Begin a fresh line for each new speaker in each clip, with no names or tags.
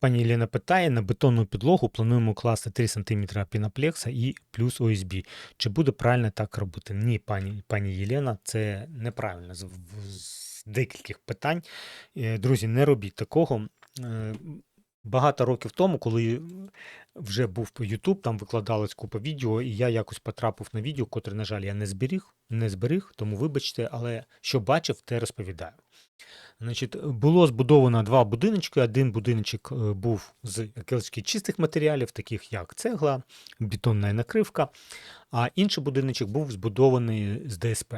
Пані Єлена питає, на бетонну підлогу плануємо класти 3 см пінаплекса і плюс ОСБ. Чи буде правильно так робити? Ні, пані, пані Єлена, це неправильно з, декількох питань. Е, Друзі, не робіть такого. Е, Багато років тому, коли вже був YouTube, там викладалась купа відео, і я якось потрапив на відео, котре, на жаль, я не зберіг, не зберіг, тому вибачте, але що бачив, те розповідаю. Значить, було збудовано два будиночки. Один будиночок е, був з якихось чистих матеріалів, таких як цегла, бетонна накривка, а інший будиночок був збудований з ДСП.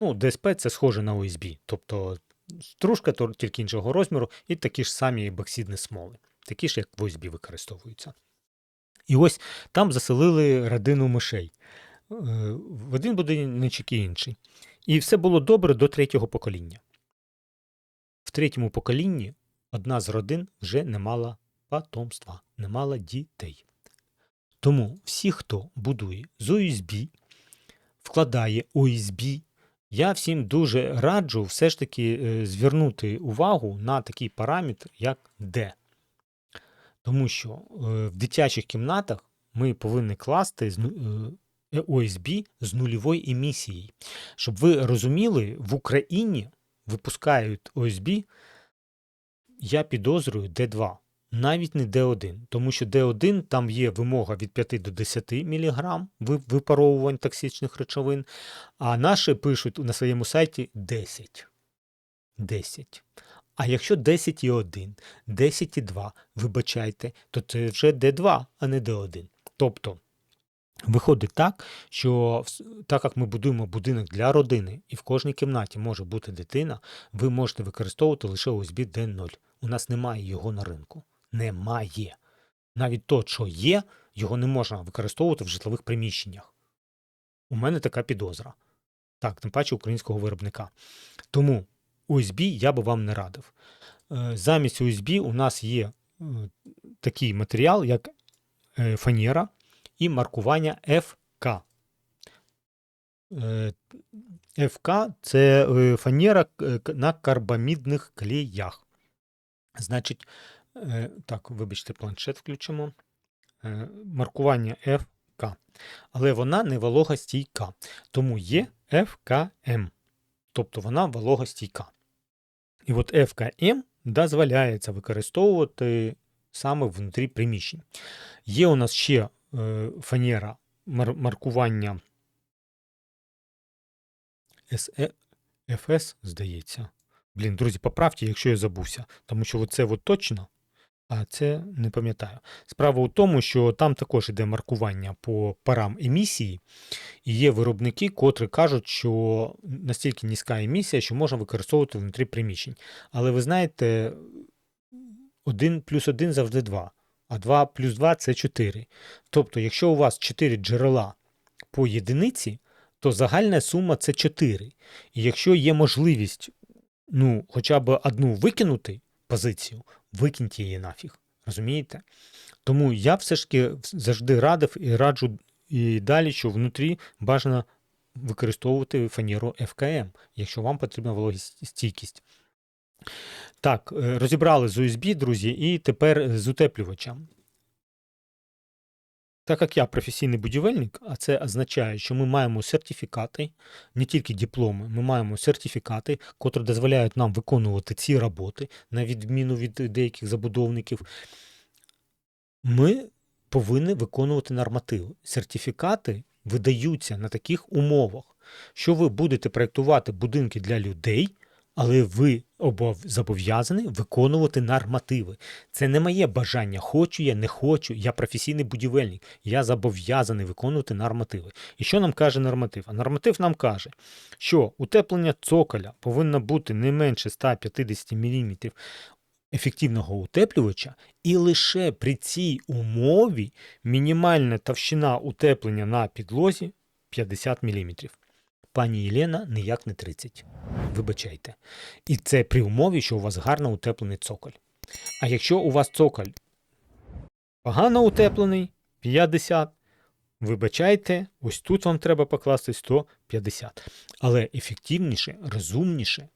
Ну, ДСП це схоже на ОСБ, тобто стружка, тільки іншого розміру, і такі ж самі боксидні смоли, такі ж, як в ОСБ використовуються. І ось там заселили родину мишей. Е, В один будиночок і інший. І все було добре до третього покоління. Третьому поколінні одна з родин вже не мала потомства, не мала дітей. Тому всі, хто будує з OSB, вкладає OSB, я всім дуже раджу все ж таки е, звернути увагу на такий параметр, як D. Тому що е, в дитячих кімнатах ми повинні класти з ну- е, з нульовою емісією. Щоб ви розуміли, в Україні випускають OSB, я підозрюю D2, навіть не D1, тому що D1 там є вимога від 5 до 10 мг випаровувань токсичних речовин, а наші пишуть на своєму сайті 10. 10. А якщо 10,1, 10,2, вибачайте, то це вже D2, а не D1. Тобто Виходить так, що так як ми будуємо будинок для родини, і в кожній кімнаті може бути дитина, ви можете використовувати лише USB D0. У нас немає його на ринку. Немає. Навіть то, що є, його не можна використовувати в житлових приміщеннях. У мене така підозра. Так, тим паче українського виробника. Тому USB я би вам не радив. Е, Замість USB у нас є е, такий матеріал, як е, фанера, і маркування FK. Е, FK це е, фанера е, на карбамідних клеях. Значить, е, так, вибачте, планшет включимо. Е, Маркування FK. Але вона не вологостійка. Тому є FKM. Тобто вона вологостійка. І от FKM дозволяється використовувати саме внутрі приміщень. Є у нас ще е, фанера мар- маркування SE, FS, здається. Блін, друзі, поправте, якщо я забувся, тому що це от точно, а це не пам'ятаю. Справа у тому, що там також іде маркування по парам емісії, і є виробники, котрі кажуть, що настільки низька емісія, що можна використовувати внутрі приміщень. Але ви знаєте, 1 плюс 1 завжди 2, а 2 плюс 2 це 4. Тобто, якщо у вас 4 джерела по єдиниці, то загальна сума це 4. І якщо є можливість ну, хоча б одну викинути позицію, викиньте її нафіг. Розумієте? Тому я все ж таки завжди радив і раджу і далі, що внутрі бажано використовувати фанеру FKM, якщо вам потрібна вологістійкість. Так, е, розібрали з USB, друзі, і тепер з утеплювачем. Так як я професійний будівельник, а це означає, що ми маємо сертифікати, не тільки дипломи, ми маємо сертифікати, котрі дозволяють нам виконувати ці роботи, на відміну від деяких забудовників. Ми повинні виконувати нормативи. Сертифікати видаються на таких умовах, що ви будете проєктувати будинки для людей, але ви обов- зобов'язані виконувати нормативи. Це не моє бажання. Хочу я, не хочу. Я професійний будівельник. Я зобов'язаний виконувати нормативи. І що нам каже норматив? А норматив нам каже, що утеплення цоколя повинно бути не менше 150 мм ефективного утеплювача, і лише при цій умові мінімальна товщина утеплення на підлозі 50 мм. Пані Єлена ніяк не 30. Вибачайте. І це при умові, що у вас гарно утеплений цоколь. А якщо у вас цоколь погано утеплений 50, вибачайте, ось тут вам треба покласти 150. Але ефективніше, розумніше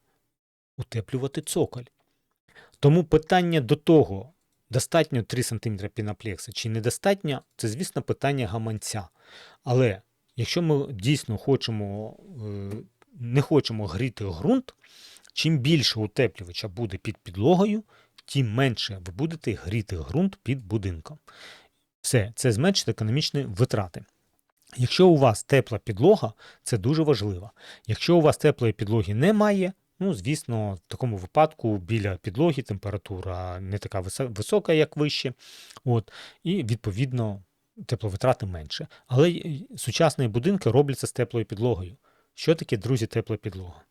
утеплювати цоколь. Тому питання до того, достатньо 3 см пінаплекса чи недостатньо, це, звісно, питання гаманця. Але якщо ми дійсно хочемо, е, не хочемо гріти ґрунт, чим більше утеплювача буде під підлогою, тим менше ви будете гріти ґрунт під будинком. Все, це зменшить економічні витрати. Якщо у вас тепла підлога, це дуже важливо. Якщо у вас теплої підлоги немає, ну, звісно, в такому випадку біля підлоги температура не така висока, як вище. От, і відповідно тепловитрати менше. Але сучасні будинки робляться з теплою підлогою. Що таке, друзі, тепла підлога?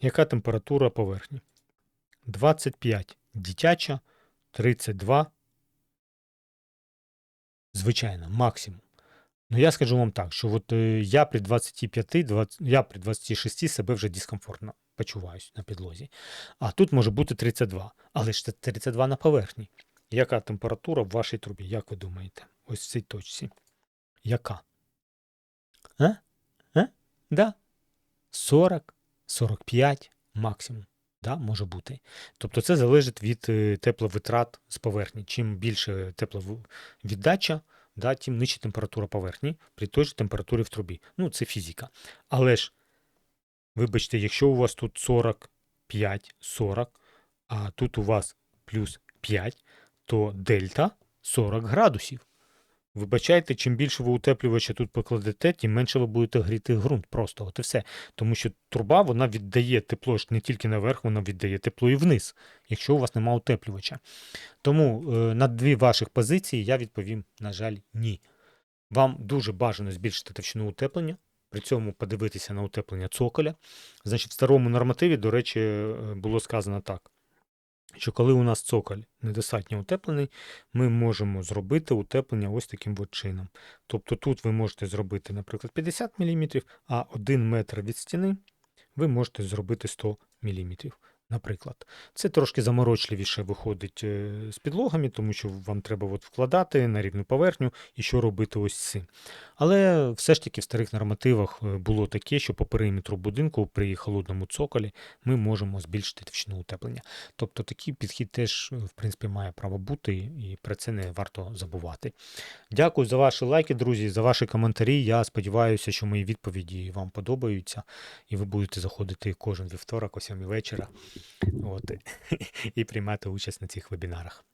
Яка температура поверхні? 25 дитяча, 32 звичайно, максимум. Ну, я скажу вам так, що от е, я при 25, 20, я при 26 себе вже дискомфортно почуваюся на підлозі. А тут може бути 32, але ж це 32 на поверхні. Яка температура в вашій трубі, як ви думаєте? Ось в цій точці. Яка? А? А? Да. 40, 45 максимум. Да, може бути. Тобто це залежить від е, тепловитрат з поверхні. Чим більше тепловіддача, да, тим нижча температура поверхні при той же температурі в трубі. Ну, це фізика. Але ж, вибачте, якщо у вас тут 45, 40, а тут у вас плюс 5, то дельта 40 градусів. Вибачайте, чим більше ви утеплювача тут покладете, тим менше ви будете гріти ґрунт. Просто от і все. Тому що труба вона віддає тепло не тільки наверх, вона віддає тепло і вниз, якщо у вас немає утеплювача. Тому е, на дві ваших позиції я відповім, на жаль, ні. Вам дуже бажано збільшити товщину утеплення, при цьому подивитися на утеплення цоколя. Значить, в старому нормативі, до речі, е, було сказано так. Що коли у нас цоколь недостатньо утеплений, ми можемо зробити утеплення ось таким от чином. Тобто тут ви можете зробити, наприклад, 50 мм, а 1 метр від стіни ви можете зробити 100 мм. Наприклад, це трошки заморочливіше виходить е, з підлогами, тому що вам треба от вкладати на рівну поверхню і що робити ось цим. Але все ж таки в старих нормативах е, було таке, що по периметру будинку при холодному цоколі ми можемо збільшити товщину утеплення. Тобто такий підхід теж, е, в принципі, має право бути, і про це не варто забувати. Дякую за ваші лайки, друзі, за ваші коментарі. Я сподіваюся, що мої відповіді вам подобаються, і ви будете заходити кожен вівторок о 7 вечора от, і приймати участь на цих вебінарах.